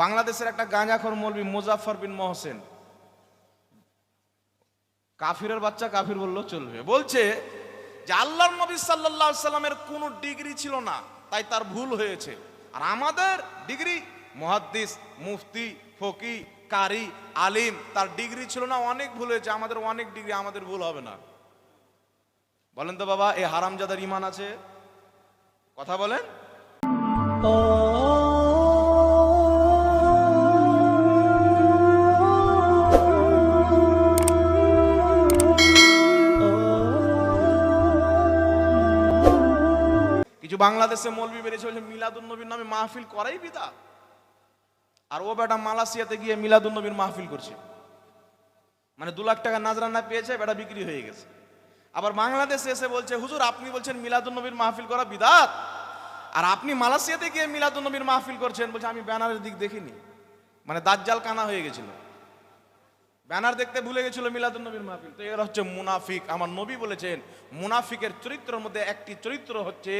বাংলাদেশের একটা গাঁজাখর মৌলবী মুজাফর বিন মহসেন। কাফিরের বাচ্চা কাফির বললেও চলবে। বলছে যে আল্লাহর নবী আলাইহি সাল্লামের কোনো ডিগ্রি ছিল না, তাই তার ভুল হয়েছে। আর আমাদের ডিগ্রি মুহাদ্দিস, মুফতি, ফকি, কারি, আলিম, তার ডিগ্রি ছিল না, অনেক ভুল হয়েছে। আমাদের অনেক ডিগ্রি আমাদের ভুল হবে না। বলেন তো বাবা, এ হারামজাদার ইমান আছে? কথা বলেন। বাংলাদেশে মৌলবি বেরিয়েছে বলছে, মিলাদুন নবীর নামে মাহফিল করাই বিদা। আর ও বেটা মালয়েশিয়াতে গিয়ে মিলাদুন নবীর মাহফিল করছে। মানে দু লাখ টাকা নাজরানা পেয়েছে, বেটা বিক্রি হয়ে গেছে। আবার বাংলাদেশে এসে বলছে, হুজুর, আপনি বলছেন মিলাদুন নবীর মাহফিল করা বিদাত? আর আপনি মালয়েশিয়াতে গিয়ে মিলাদুন নবীর মাহফিল করছেন বলছে, আমি ব্যানারের দিক দেখিনি। মানে দাজ্জাল কানা হয়ে গেছিল। ব্যানার দেখতে ভুলে গেছিল মিলাদুন নবীর মাহফিল। তো এরা হচ্ছে মুনাফিক। আমার নবী বলেছেন, মুনাফিকের চরিত্রের মধ্যে একটি চরিত্র হচ্ছে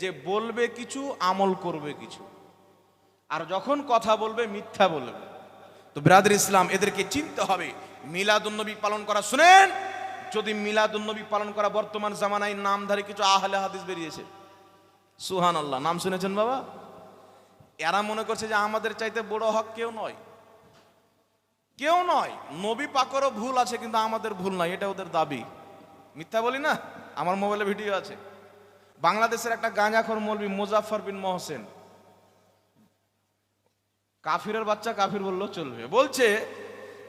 যে বলবে কিছু, আমল করবে কিছু। আর যখন কথা বলবে, মিথ্যা বলবে। তো ব্রাদার ইসলাম, এদেরকে চিনতে হবে। মিলাদুন্নবী পালন করা, শুনেন, যদি মিলাদুন্নবী পালন করা বর্তমান জামানায় নামধারী কিছু আহলে হাদিস বেরিয়েছে। সুহান আল্লাহ নাম শুনেছেন বাবা? এরা মনে করছে যে আমাদের চাইতে বড় হক কেউ নয়। কেউ নয়, নবী পাকেরও ভুল আছে কিন্তু আমাদের ভুল নয়, এটা ওদের দাবি। মিথ্যা বলি না, আমার মোবাইলে ভিডিও আছে। বাংলাদেশের একটা গাঁজাখর মৌলবী মুজাফর বিন মহসেন। কাফিরের বাচ্চা কাফির বললেও চলবে। বলছে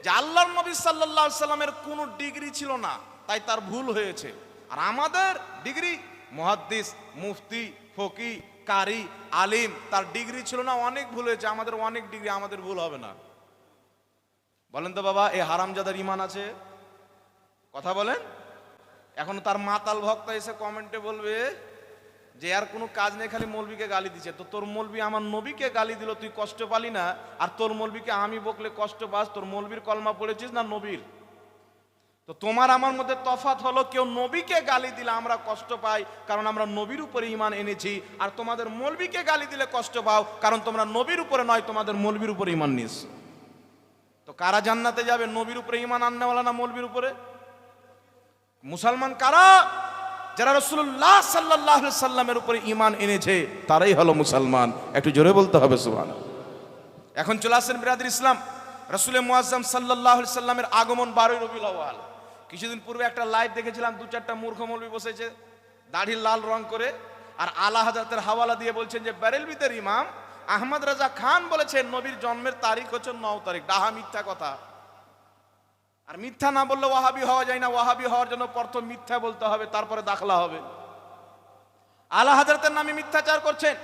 যে আল্লাহর নবী সাল্লাল্লাহু সাল্লামের কোনো ডিগ্রি ছিল না, তাই তার ভুল হয়েছে। আর আমাদের ডিগ্রি মুহাদ্দিস, মুফতি, ফকি, কারি, আলিম, তার ডিগ্রি ছিল না, অনেক ভুল হয়েছে, আমাদের অনেক ডিগ্রি আমাদের ভুল হবে না। বলেন তো বাবা, এ হারামজাদার ইমান আছে? কথা বলেন। এখন তার মাতাল ভক্ত এসে কমেন্টে বলবে যে, আর কোনো কাজ নেই, খালি মলবিকে গালি দিচ্ছে। তো তোর মলবি আমার নবীকে গালি দিল, তুই কষ্ট পালি না? আর তোর মৌলবীকে আমি বকলে কষ্ট পাস, তোর মলবির কলমা পড়েছিস না নবীর? তো তোমার আমার মধ্যে তফাত হলো, কেউ নবীকে গালি দিলে আমরা কষ্ট পাই, কারণ আমরা নবীর উপরে ইমান এনেছি। আর তোমাদের মৌলবীকে গালি দিলে কষ্ট পাও, কারণ তোমরা নবীর উপরে নয়, তোমাদের মলবির উপরে ইমান নিস তো কারা জান্নাতে যাবে? নবীর উপরে ইমান আননেওয়ালা না মৌলবীর উপরে? মুসলমান কারা? যারা রসুল্লাহ সাল্লাহ সাল্লামের উপরে ইমান এনেছে, তারাই হলো মুসলমান। একটু জোরে বলতে হবে সুবহান এখন চলে আসেন বিরাদির ইসলাম। রসুলের মুআজ্জাম সাল্লাহ সাল্লামের আগমন বারোই রবিউল আউয়াল। কিছুদিন পূর্বে একটা লাইভ দেখেছিলাম, দু চারটা মূর্খ মৌলবী বসেছে দাড়ি লাল রং করে, আর আলা হাজাতের হাওয়ালা দিয়ে বলছেন যে ব্যারেলবিদের ইমাম আহমদ রাজা খান বলেছেন, নবীর জন্মের তারিখ হচ্ছে ন তারিখ। ডাহা মিথ্যা কথা। আর মিথ্যা না বললে ওয়াহাবি হওয়া যায় না। ওয়াহাবি হওয়ার জন্য প্রথম মিথ্যা বলতে হবে, তারপরে দাখলা হবে। আলা হাজরতের নামে মিথ্যাচার করছেন।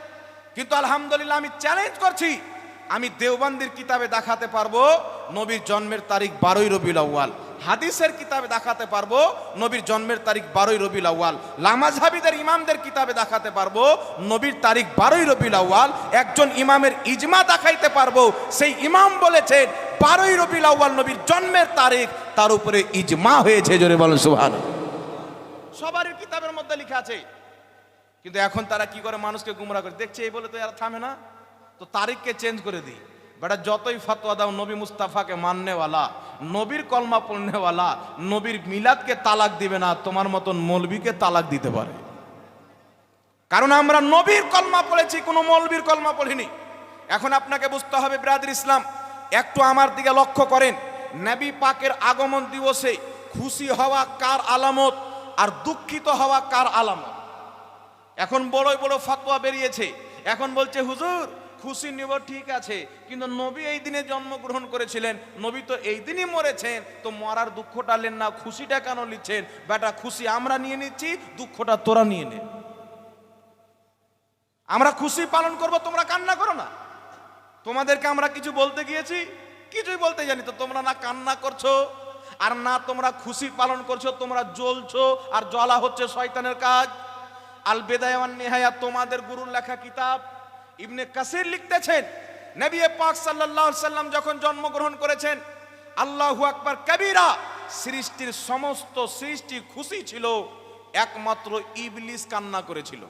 কিন্তু আলহামদুলিল্লাহ আমি চ্যালেঞ্জ করছি। আমি দেওবান্দির কিতাবে দেখাতে পারব, নবীর জন্মের তারিখ বারোই রবিউল আউয়াল। হাদিসের কিতাবে দেখাতে পারব, নবীর জন্মের তারিখ বারোই রবিউল আউয়াল। লামাজহাবিদের ইমামদের কিতাবে দেখাতে পারব, নবীর তারিখ বারোই রবিউল আউয়াল। একজন ইমামের ইজমা দেখাইতে পারব, সেই ইমাম বলেছেন, বারোই রবিউল আউয়াল নবীর জন্মের তারিখ, তার উপরে ইজমা হয়েছে, জোরে বলেন সুবহান সবারই কিতাবের মধ্যে লিখা আছে, কিন্তু এখন তারা কি করে মানুষকে গুমরা করে? দেখছে, এই বলে তো এরা থামে না। তো তারিখকে চেঞ্জ করে দিই। বেটা, যতই ফতোয়া দাও, নবী মুস্তাফাকে মাননেওয়ালা, নবীর কলমা পড়নেওয়ালা, নবীর মিলাদকে তালাক দিবে না, তোমার মতন মৌলবীকে তালাক দিতে পারে। কারণ আমরা নবীর কলমা পড়েছি, কোনো মৌলবীর কলমা পড়িনি। এখন আপনাকে বুঝতে হবে, ব্রাদির ইসলাম, একটু আমার দিকে লক্ষ্য করেন। নবী পাকের আগমন দিবসে খুশি হওয়া কার আলামত আর দুঃখিত হওয়া কার আলামত? এখন বড়ই বড় ফতোয়া বেরিয়েছে। এখন বলছে, হুজুর খুশি নিব, ঠিক আছে। কিন্তু নবী এই দিনে জন্মগ্রহণ করেছিলেন। নবী তো এই দিনই মরেছেন। তো মরার দুঃখটা নেন না, খুশিটা কেন নিচ্ছেন? বেটা, খুশি আমরা নিয়ে নিচ্ছি, দুঃখটা তোরা নিয়ে নে। আমরা খুশি পালন করব, তোমরা কান্না করো না। তোমাদেরকে আমরা কিছু বলতে গিয়েছি? কিছুই বলতে জানি তো, তোমরা না কান্না করছ, আর না তোমরা খুশি পালন করছ, তোমরা জ্বলছো, আর জ্বলা হচ্ছে শয়তানের কাজ। আল বেদায়ান নেহায়া তোমাদের গুরুর লেখা কিতাব ইবনে কাসির লিখতেছেন, নবী পাক সাল্লাল্লাহু আলাইহি সাল্লাম যখন জন্মগ্রহণ করেছেন, আল্লাহু আকবার কবিরা সৃষ্টির সমস্ত সৃষ্টি খুশি ছিল, একমাত্র ইবলিস কান্না করেছিল।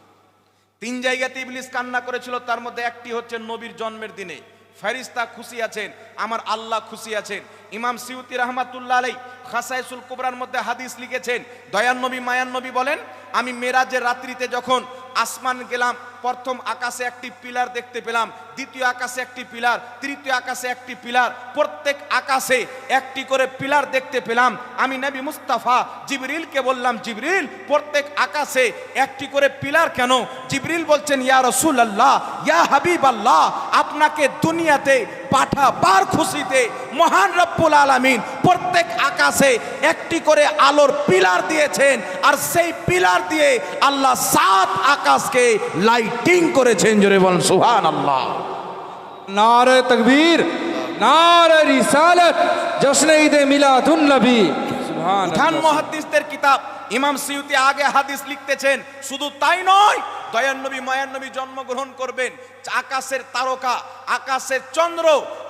তিন জায়গাতে ইবলিস কান্না করেছিল, তার মধ্যে একটি হচ্ছে নবীর জন্মের দিনে। ফেরিস্তা খুশি আছেন, আমার আল্লাহ খুশি আছেন। ইমাম সিউতি রহমাতুল্লাহ আলাই খাসাইসুল কুবরার মধ্যে হাদিস লিখেছেন দয়ান নবী মায়ান নবী বলেন, আমি মেরাজের রাত্রিতে যখন আসমান গেলাম প্রথম আকাশে একটি পিলার দেখতে পেলাম। দ্বিতীয় আকাশে একটি পিলার, তৃতীয় আকাশে একটি পিলার, প্রত্যেক আকাশে একটি করে পিলার দেখতে পেলাম। আমি নবী মুস্তাফা, জিবরিলকে বললাম, জিবরিল, প্রত্যেক আকাশে একটি করে পিলার কেন? জিবরিল বলছেন, ইয়া রসুল আল্লাহ ইয়া হাবিব আল্লাহ আপনাকে দুনিয়াতে পাঠাবার খুশিতে মহান রব্বুল আলামিন প্রত্যেক আকাশে একটি করে আলোর পিলার দিয়েছেন। আর সেই পিলার দিয়ে আল্লাহ সাত আকাশকে লাইটিং করেছেন। জোরে বলেন সুহান আল্লাহ নারে তকবীর নারে রিসালাত জশনে ঈদে মিলাদুন নবী। সুবহান মুহাদ্দিসদের কিতাব ইমাম সিউতি আগে হাদিস লিখতেছেন শুধু তাই নয় দয়ান নবী মায়ান নবী জন্মগ্রহণ করবেন। আকাশের তারকা, আকাশের চন্দ্র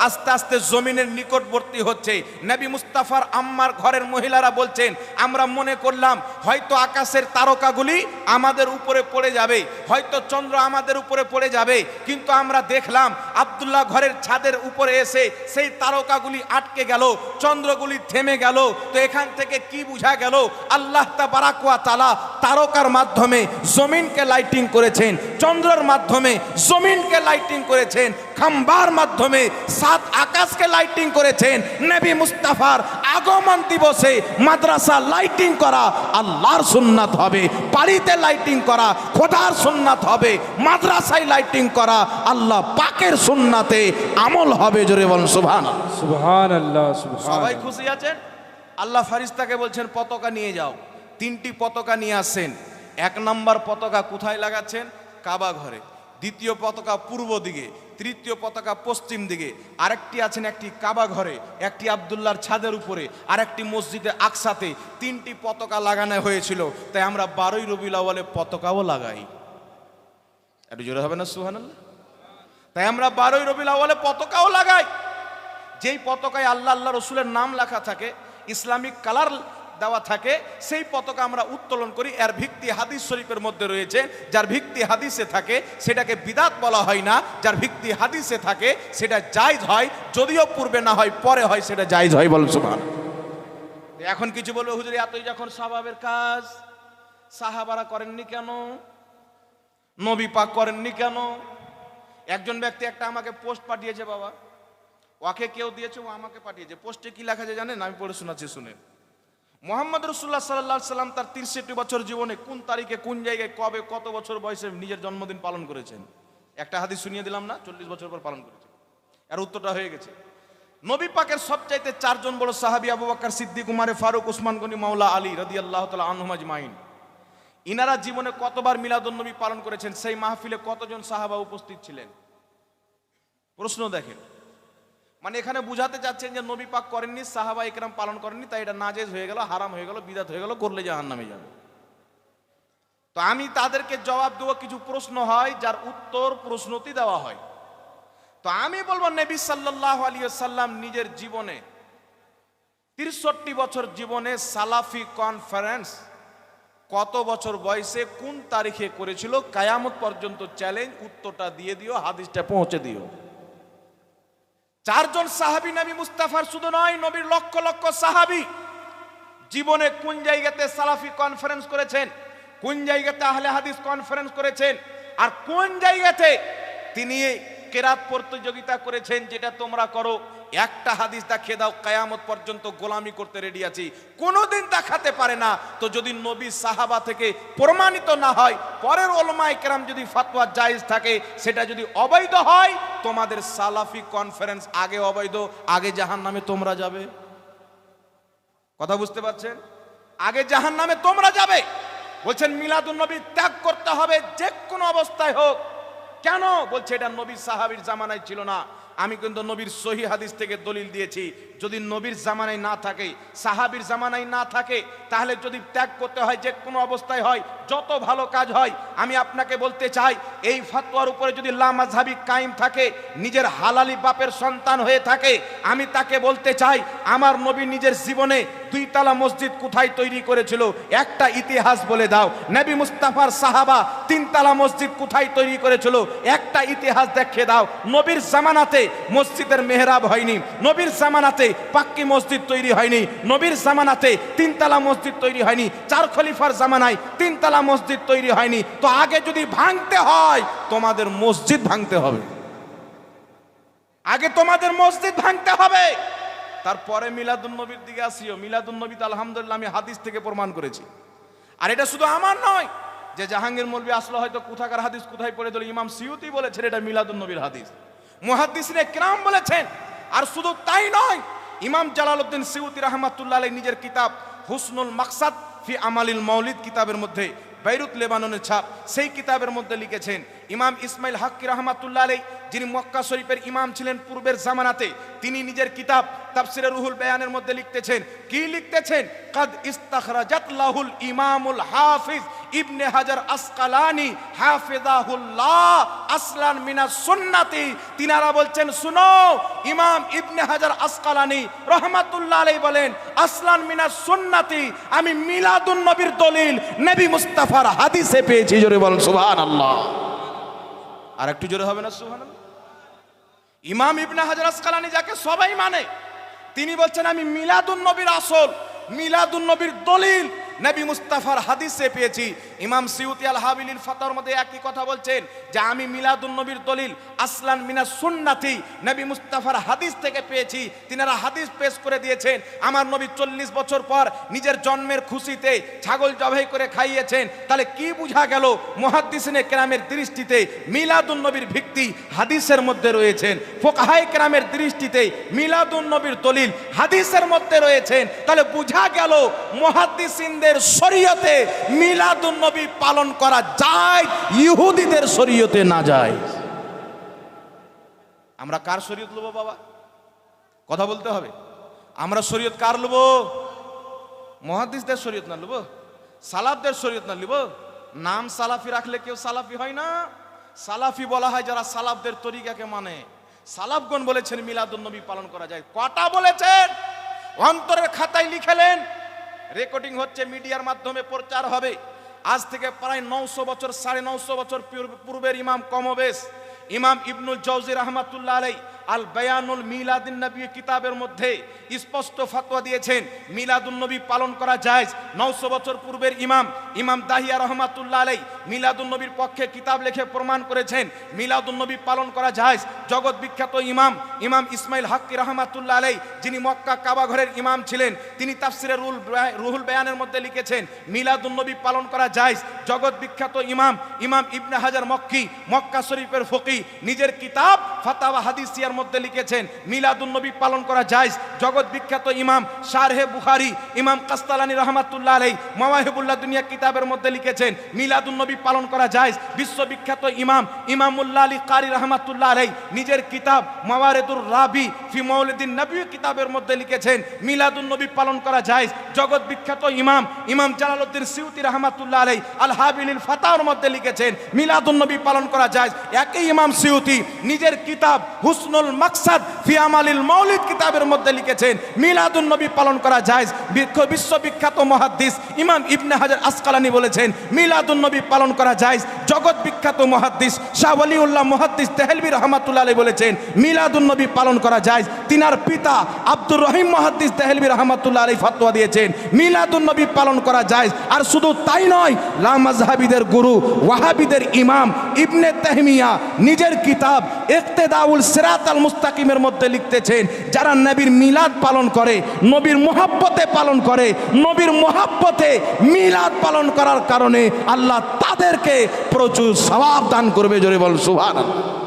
আস্তে আস্তে জমিনের নিকটবর্তী হচ্ছে। নবী মুস্তাফার আম্মার ঘরের মহিলারা বলছেন, আমরা মনে করলাম হয়তো আকাশের তারকাগুলি আমাদের উপরে পড়ে যাবে, হয়তো চন্দ্র আমাদের উপরে পড়ে যাবে, কিন্তু আমরা দেখলাম আব্দুল্লাহ ঘরের ছাদের উপরে এসে সেই তারকাগুলি আটকে গেল, চন্দ্রগুলি থেমে গেল। তো এখান থেকে কি বোঝা গেল? আল্লাহ বারাকুয়া তালা তারকার মাধ্যমে জমিনকে লাইটিং করেছেন চন্দ্রর মাধ্যমে জমিনকে লাইটিং করেছেন খাম্বার মাধ্যমে সাত আকাশকে লাইটিং করেছেন নেবী মুস্তাফার আগমন দিবসে মাদ্রাসা লাইটিং করা আল্লাহর সুন্নাত হবে বাড়িতে লাইটিং করা খোদার সুন্নাত হবে মাদ্রাসায় লাইটিং করা আল্লাহ পাকের সুন্নাতে আমল হবে জোরে বলুন সুভান আল্লাহ সবাই খুশি আছেন? আল্লাহ ফারিস্তাকে বলছেন পতাকা নিয়ে যাও। তিনটি পতাকা নিয়ে আসেন এক নম্বর পতাকা কোথায় লাগাচ্ছেন? কাবা ঘরে। দ্বিতীয় পতাকা পূর্ব দিকে, তৃতীয় পতাকা পশ্চিম দিকে। আরেকটি আছেন একটি কাবা ঘরে, একটি আবদুল্লাহর ছাদের উপরে, আরেকটি মসজিদে আকসাতে তিনটি পতাকা লাগানো হয়েছিল। তাই আমরা বারোই রবিউল আউয়ালে পতাকাও লাগাই। একটু জোরে হবে না সুহানাল্লাহ তাই আমরা বারোই রবিউল আউয়ালে পতাকাও লাগাই। যেই পতাকায় আল্লাহ আল্লাহ রসুলের নাম লেখা থাকে, ইসলামিক কালার দেওয়া থাকে, সেই পতাকা আমরা উত্তোলন করি। এর ভিত্তি হাদিস শরীফের মধ্যে রয়েছে, যার ভিত্তি হাদিসে থাকে, সেটাকে বিদাত বলা হয় না। যার ভিত্তি হাদিসে থাকে, সেটা জায়জ হয়, যদিও পূর্বে না হয়, পরে হয়, সেটা জায়জ হয় বলুন সুবহান। এখন কিছু বলবে, হুজুর, এতই যখন স্বভাবের কাজ, সাহাবারা করেননি কেন? নবী পাক করেননি কেন? একজন ব্যক্তি একটা আমাকে পোস্ট পাঠিয়েছে, বাবা। ওকে কেউ দিয়েছে, ও আমাকে পাঠিয়েছে। পোস্টে কি লেখা আছে জানেন? আমি পড়ে শোনাচ্ছি শুনে মোহাম্মদ রসুল্লাহ সাল্লাহ সাল্লাম তার তিরষট্টি বছর জীবনে কোন তারিখে, কোন জায়গায়, কবে, কত বছর বয়সে নিজের জন্মদিন পালন করেছেন? একটা হাদিস শুনিয়ে দিলাম না, চল্লিশ বছর পর পালন করেছেন। আর উত্তরটা হয়ে গেছে। নবী পাকের সবচাইতে চারজন বড় সাহাবি আবু বাক্কার সিদ্দিক, উমারে, ফারুক, উসমান গনি, মাওলা আলী রদি আল্লাহ তালা আনহুমাজ মাইন ইনারা জীবনে কতবার মিলাদুন নবী পালন করেছেন? সেই মাহফিলে কতজন সাহাবা উপস্থিত ছিলেন? প্রশ্ন দেখেন। মানে এখানে বুঝাতে চাচ্ছেন যে নবী পাক করেননি, সাহাবা একরাম পালন করেননি, তাই এটা নাজেজ হয়ে গেল, হারাম হয়ে গেল, বিদাত হয়ে গেল, করলে জাহান নামে যাবে। তো আমি তাদেরকে জবাব দেবো, কিছু প্রশ্ন হয়, যার উত্তর প্রশ্নতি দেওয়া হয়। তো আমি বলব, নবী সাল্লাহ আলিয়া সাল্লাম নিজের জীবনে, তিরষট্টি বছর জীবনে সালাফি কনফারেন্স কত বছর বয়সে, কোন তারিখে করেছিল, কায়ামত পর্যন্ত চ্যালেঞ্জ, উত্তরটা দিয়ে দিও, হাদিসটা পৌঁছে দিও। চারজন সাহাবি নবী মুস্তাফার শুধু নয়, নবীর লক্ষ লক্ষ সাহাবি জীবনে কোন জায়গাতে সালাফি কনফারেন্স করেছেন, কোন জায়গাতে আহলে হাদিস কনফারেন্স করেছেন, আর কোন জায়গাতে তিনি কেরাত প্রতিযোগিতা করেছেন, যেটা তোমরা করো একটা হাদিস দেখিয়ে দাও, কায়ামত পর্যন্ত গোলামি করতে রেডি আছি। কোনোদিন দেখাতে পারে না। তো যদি নবী সাহাবা থেকে প্রমাণিত না হয়, পরের ওলমায় কেরাম যদি ফাতোয়া জায়েজ থাকে, সেটা যদি অবৈধ হয়, তোমাদের সালাফি কনফারেন্স আগে অবৈধ, আগে জাহান নামে তোমরা যাবে। কথা বুঝতে পারছেন? আগে জাহান নামে তোমরা যাবে। বলছেন, মিলাদুন নবী ত্যাগ করতে হবে যে কোনো অবস্থায় হোক। কেন? বলছে, এটা নবী সাহাবীর জামানায় ছিল না। আমি কিন্তু নবীর সহি হাদিস থেকে দলিল দিয়েছি। যদি নবীর জামানায় না থাকে, সাহাবীর জামানায় না থাকে, তাহলে যদি ত্যাগ করতে হয়, যে কোনো অবস্থায় হয়, যত ভালো কাজ হয়, আমি আপনাকে বলতে চাই, এই ফাতোয়ার উপরে যদি লামাঝাবি কায়েম থাকে, নিজের হালালি বাপের সন্তান হয়ে থাকে, আমি তাকে বলতে চাই, আমার নবী নিজের জীবনে দুই তালা মসজিদ কোথায় তৈরি করেছিল, একটা ইতিহাস বলে দাও। নবী মুস্তাফার সাহাবা তিন তালা মসজিদ কোথায় তৈরি করেছিল, একটা ইতিহাস দেখে দাও। নবীর জামানাতে মসজিদের মেহরাব হয়নি। নবীর জামানাতে পাক্কি মসজিদ তৈরি হয়নি। নবীর জামানাতে তিনতলা মসজিদ তৈরি হয়নি। চার খলিফার জামানায় তিনতলা মসজিদ তৈরি হয়নি। তো আগে যদি ভাঙতে হয়, তোমাদের মসজিদ ভাঙতে হবে। আগে তোমাদের মসজিদ ভাঙতে হবে। তারপরে মিলাদুন নবীর দিকে আসিও। মিলাদুন নবী তো আলহামদুলিল্লাহ আমি হাদিস থেকে প্রমাণ করেছি। আর এটা শুধু আমার নয়, যে জাহাঙ্গীর মৌলবী আসলো হয়তো কোথাকার হাদিস কোথায় পড়ে দিল, ইমাম সিউতি বলেছেন এটা মিলাদুন নবীর হাদিস। মুহাদ্দিসিনে কিরাম বলেছেন, আর শুধু তাই নয়, ইমাম জালালউদ্দিন সিউতি রহমাতুল্লাহ নিজের কিতাব হুসনুল মাকসাদ ফি আমালিল মৌলিদ কিতাবের মধ্যে বৈরুত লেবাননের ছাপ, সেই কিতাবের মধ্যে লিখেছেন, ইমাম ইসমাইল হাক্কি রহমাতুল্লাহ যিনি মক্কা শরীফের ইমাম ছিলেন পূর্বের জামানাতে, তিনি নিজের কিতাব তাফসিরে রুহুল বেয়ানের মধ্যে লিখতেছেন, কি লিখতেছেন? কাদ ইস্তাখরাজাত লাহুল ইমামুল হাফিজ ইবনে হাজার আসকালানি হাফিজাহুল্লাহ আসলান মিনাস সুন্নাতি। তিনারা বলছেন, শুনো, ইমাম ইবনে হাজার আসকালানি রহমাতুল্লাহ আলাই বলেন, আসলান মিনাস সুন্নাতি, আমি মিলাদুন নবীর দলিল, নবী মুস্তাফার হাদিসে পেয়েছি। জোরে বলেন, সুবহানাল্লাহ। আর একটু জোরে হবে না, সুবহানাল্লাহ? ইমাম ইবনে হাজার আসকালানি যাকে সবাই মানে তিনি বলছেন আমি মিলাদুন নবীর আসল মিলাদুন নবীর দলিল নবী মুস্তাফার হাদিসে পেয়েছি। ইমাম সিউতি আল হাবিলিন ফাতার মধ্যে একই কথা বলছেন যে আমি মিলাদুন নবীর দলিল আসলান মিনা সুন্নাতি। নবী মুস্তাফার হাদিস থেকে পেয়েছি। তিনারা হাদিস পেশ করে দিয়েছেন। আমার নবী চল্লিশ বছর পর নিজের জন্মের খুশিতে ছাগল জবাই করে খাইয়েছেন। তাহলে কি বুঝা গেল মহাদ্দিসিনে কেরামের দৃষ্টিতে মিলাদুন নবীর ভিত্তি হাদিসের মধ্যে রয়েছেন। ফোকাহাই কেরামের দৃষ্টিতে মিলাদুন নবীর দলিল হাদিসের মধ্যে রয়েছেন। তাহলে বুঝা গেল মহাদ্দিসিনদের শরীয়তে মিলাদুন নবী পালন করা যায়, ইহুদিদের শরীয়তে না যায়। আমরা কার শরীয়ত লব বাবা? কথা বলতে হবে। আমরা শরীয়ত কার লব? মহাদিসদের শরীয়ত না লব? সালাফদের শরীয়ত না লিব? নাম সালাফি রাখলে কেউ সালাফি হয় না। সালাফি বলা হয় যারা সালাফদের তরিকাকে মানে। সালাফগণ বলেছেন, মিলাদুন নবী পালন করা যায়। কটা বলেছেন? অন্তরের খাতায় লিখেলেন রেকর্ডিং হচ্ছে, মিডিয়ার মাধ্যমে প্রচার হবে। আজ থেকে প্রায় নশো বছর, সাড়ে নশো বছর পূর্বের ইমাম কমবেশ, ইমাম ইবনুল জৌজি রহমাতুল্লাহ আলাই আল বায়ানুল মিলাদিন নবী কিতাবের মধ্যে স্পষ্ট ফতোয়া দিয়েছেন, মিলাদুন নবী পালন করা যায় নৌশো বছর পূর্বের ইমাম ইমাম দাহিয়া রহমাতুল্লাহ আলাই মিলাদুন নবীর পক্ষে কিতাব লিখে প্রমাণ করেছেন, মিলাদুন নবী পালন করা যায় জগৎ বিখ্যাত ইমাম ইমাম ইসমাইল হাক্কি রহমাতুল্লাহ আলাই যিনি মক্কা কাবা ঘরের ইমাম ছিলেন, তিনি তাফসিরের রুল রুহুল বেয়ানের মধ্যে লিখেছেন, মিলাদুন নবী পালন করা যায় জগৎ বিখ্যাত ইমাম ইমাম ইবনে হাজার মক্কি, মক্কা শরীফের ফকি নিজের কিতাব ফাতাওয়া হাদিসিয়ার মধ্যে লিখেছেন, মিলাদুন নবী পালন করা যায় জগৎ বিখ্যাত ইমাম শারহে বুখারি, ইমাম কাস্তালানি রহমাতুল্লাহ আলাই মাওয়াহিবুল্লাহ দুনিয়া কিতাবের মধ্যে লিখেছেন, মিলাদুন নবী পালন করা যায় বিশ্ববিখ্যাত ইমাম ইমামুল্লাহ আলী কারি রহমাতুল্লাহ আলাই নিজের কিতাব মাওয়ারেদুর রাবি ফি মৌলিদিন নবী কিতাবের মধ্যে লিখেছেন, মিলাদুন নবী পালন করা যায় জগৎ বিখ্যাত ইমাম ইমাম জালালউদ্দিন সিউতি রহমাতুল্লাহ আলাই আল হাবিলিল ফাতাওয়ার মধ্যে লিখেছেন, মিলাদুন নবী পালন করা যায় একই ইমাম সিউতি নিজের কিতাব হুসনুল মাকসাদ ফি আমালিল মৌলিদ কিতাবের মধ্যে লিখেছেন, মিলাদুন নবী পালন করা যায় বিখ্য- বিশ্ববিখ্যাত মহাদ্দিস ইমাম ইবনে হাজার আসকালানি বলেছেন, মিলাদুন নবী পালন করা যায় জগৎ বিখ্যাত মহাদ্দিস শাহ ওয়ালিউল্লাহ মহাদ্দিস তেহলবি রহমাতুল্লাহ আলাই বলেছেন, মিলাদুন নবী পালন করা যায় তিনার পিতা আব্দুর রহিম মহাদ্দিস তেহলবি রহমাতুল্লাহ আলাই ফতোয়া দিয়েছেন, মিলাদুন নবী পালন করা যায় আর শুধু তাই নয় লামাজহাবিদের গুরু ওয়াহাবিদের ইমাম ইবনে তেহমিয়া নিজের কিতাব ইক্তেদাউল সিরাত আল মুস্তাকিমের মধ্যে লিখতেছেন, যারা নবীর মিলাদ পালন করে, নবীর মোহাব্বতে পালন করে, নবীর মোহাব্বতে মিলাদ পালন করার কারণে আল্লাহ তাদেরকে প্রচুর স্বভাব দান করবে, জোরে বল সুবহানাল্লাহ।